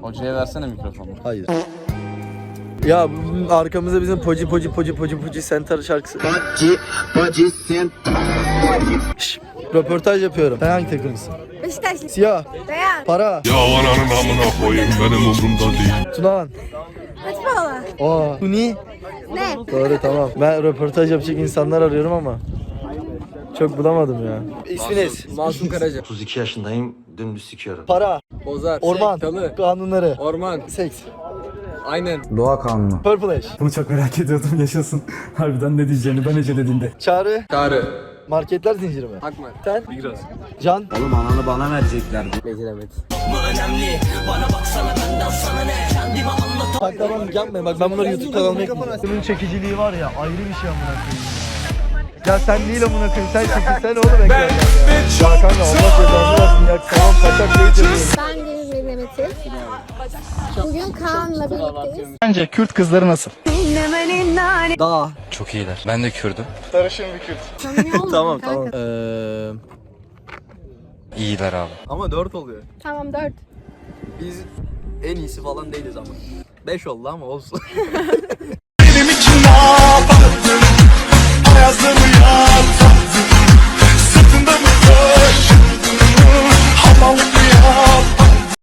Hocaya versene mikrofonu. Hayır. Ya arkamızda bizim Poci Poci Poci Poci Poci Center şarkısı. Poci, Poci Center. Röportaj yapıyorum. Sen hangi takımısın? Beşiktaşlı. Siyah, Beyaz. para, Ya ananın amına koyayım benim umurumda değil. Tunahan. Saçmalama. Aa, Huni. Ne? Doğru tamam. Ben röportaj yapacak insanlar arıyorum ama çok bulamadım ya. İsminiz? Masum Karaca. 32 yaşındayım, dümdüz sikiyorum. Para, Bozar. orman, Çalı. kanunları, Orman. seks, Aynen. Doğa kanunu. Purple Ash, Bunu çok merak ediyordum yaşasın. Harbiden ne diyeceğini ben Ece dediğinde. Çağrı, Çağrı. marketler zinciri mi? Akma. Sen? Can, Oğlum ananı bana vereceklerdi. Beceremet. Bak tamam yapmayın bak ben bunları YouTube kanalıma ekleyeceğim. Bunun çekiciliği var ya ayrı bir şey amına koyayım ya. Sen değil amına koyayım sen çekilsene oğlum ekrandan ya. Ya kanka Allah cezanı versin ya tamam kaçak değil diyorsun. Ben Deniz Mehmet'i. Bugün Kaan'la birlikteyiz. Bence Kürt kızları nasıl? Dağ. Çok iyiler. Ben de Kürdüm. Tanıyor musun Tamam kanka? tamam. Eee İyiler abi. ama 4 oluyor. Tamam dört. Biz en iyisi falan değiliz ama. 5 oldu ama olsun.